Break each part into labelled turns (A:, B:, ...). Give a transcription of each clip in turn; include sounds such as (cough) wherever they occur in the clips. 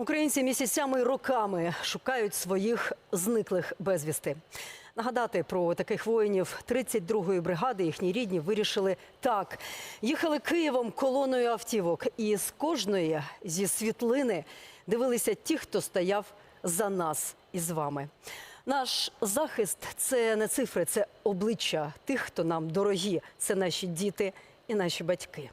A: Українці місяцями і роками шукають своїх зниклих безвісти. Нагадати про таких воїнів 32-ї бригади їхні рідні вирішили так. Їхали Києвом колоною автівок, і з кожної зі світлини дивилися ті, хто стояв за нас і з вами. Наш захист це не цифри, це обличчя тих, хто нам дорогі. Це наші діти і наші батьки.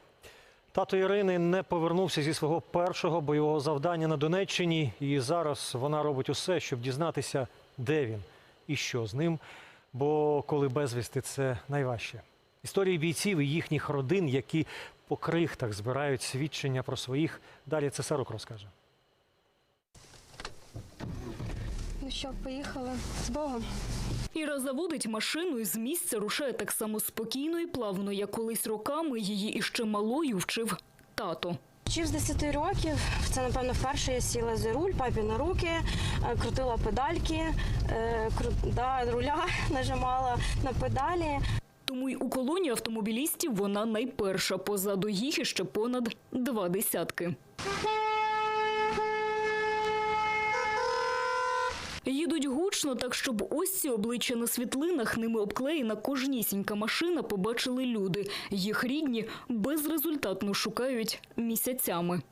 B: Тато Ірини не повернувся зі свого першого бойового завдання на Донеччині, і зараз вона робить усе, щоб дізнатися, де він і що з ним. Бо коли безвісти це найважче. Історії бійців і їхніх родин, які по крихтах збирають свідчення про своїх. Далі Цесарук розкаже.
C: Ну що, поїхали з Богом.
D: Іра заводить машину і з місця рушає так само спокійно і плавно, як колись роками її іще малою вчив тато.
C: Вчив з 10 років. Це, напевно, вперше я сіла за руль, папі на руки, е, крутила педальки, е, да, руля (laughs) нажимала на педалі.
D: Тому й у колоні автомобілістів вона найперша. Позаду їх іще понад два десятки. Їдуть гучно, так щоб ось ці обличчя на світлинах ними обклеєна кожнісінька машина побачили люди. Їх рідні безрезультатно шукають місяцями.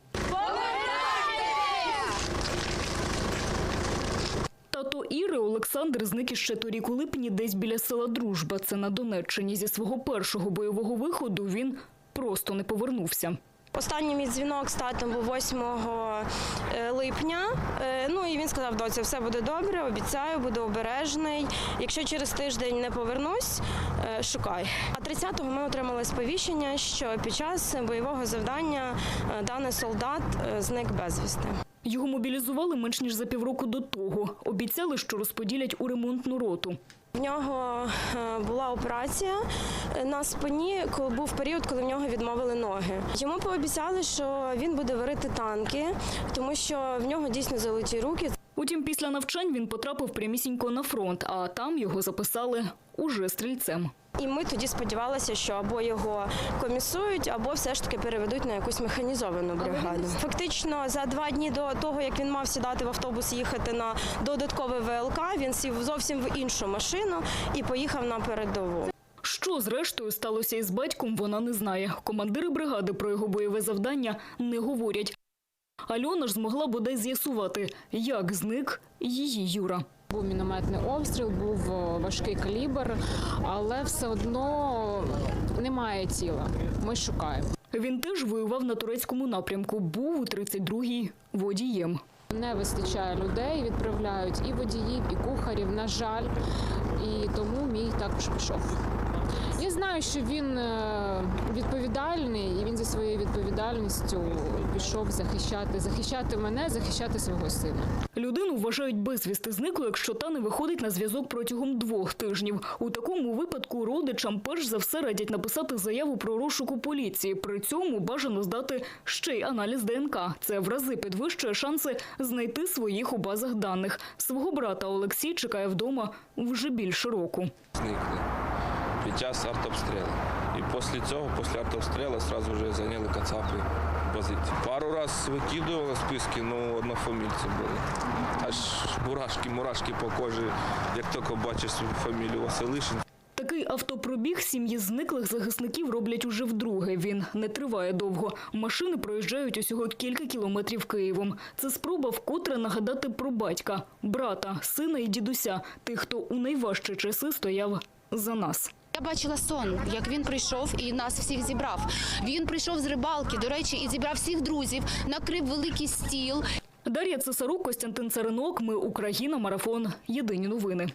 D: Тато Іри Олександр зник іще торік у липні десь біля села Дружба. Це на Донеччині. Зі свого першого бойового виходу він просто не повернувся.
C: Останній мій дзвінок з татом був 8 е, липня. Е, Ну і він сказав, доця, все буде добре, обіцяю, буду обережний. Якщо через тиждень не повернусь, е, шукай. А 30-го ми отримали сповіщення, що під час бойового завдання даний солдат зник безвісти.
D: Його мобілізували менш ніж за півроку до того. Обіцяли, що розподілять у ремонтну роту.
C: В нього е, була операція е, на спині, коли був період, коли в нього відмовили ноги. Йому пообіцяли, що він буде варити танки, тому що в нього дійсно золоті руки.
D: Утім, після навчань він потрапив прямісінько на фронт, а там його записали уже стрільцем.
C: І ми тоді сподівалися, що або його комісують, або все ж таки переведуть на якусь механізовану бригаду. Фактично, за два дні до того, як він мав сідати в автобус і їхати на додатковий ВЛК, він сів зовсім в іншу машину і поїхав на передову.
D: Що зрештою сталося із батьком, вона не знає. Командири бригади про його бойове завдання не говорять. Альона ж змогла бодай з'ясувати, як зник її Юра.
E: Був мінометний обстріл, був важкий калібр, але все одно немає тіла. Ми шукаємо.
D: Він теж воював на турецькому напрямку, був у 32-й водієм.
E: Не вистачає людей, відправляють і водіїв, і кухарів. На жаль, і тому мій також пішов. Я знаю, що він е, відповідальний, і він зі своєю відповідальністю пішов захищати, захищати мене, захищати свого сина.
D: Людину вважають безвісти зниклою, якщо та не виходить на зв'язок протягом двох тижнів. У такому випадку родичам перш за все радять написати заяву про розшук у поліції. При цьому бажано здати ще й аналіз ДНК. Це в рази підвищує шанси знайти своїх у базах даних. Свого брата Олексій чекає вдома вже більше року.
F: зникли під час артобстрілу. І після цього, після артобстрілу, одразу вже зайняли кацапи позиції. Пару раз викидували списки, ну однофамільці були. Аж мурашки, мурашки по кожі, як тільки бачиш фамілію Василишин.
D: Такий автопробіг сім'ї зниклих захисників роблять уже вдруге. Він не триває довго. Машини проїжджають усього кілька кілометрів Києвом. Це спроба вкотре нагадати про батька, брата, сина і дідуся, тих, хто у найважчі часи стояв за нас.
G: Я бачила сон, як він прийшов і нас всіх зібрав. Він прийшов з рибалки, до речі, і зібрав всіх друзів, накрив великий стіл.
D: Дар'я Цесарук, Костянтин Царинок. Ми Україна. Марафон. Єдині новини.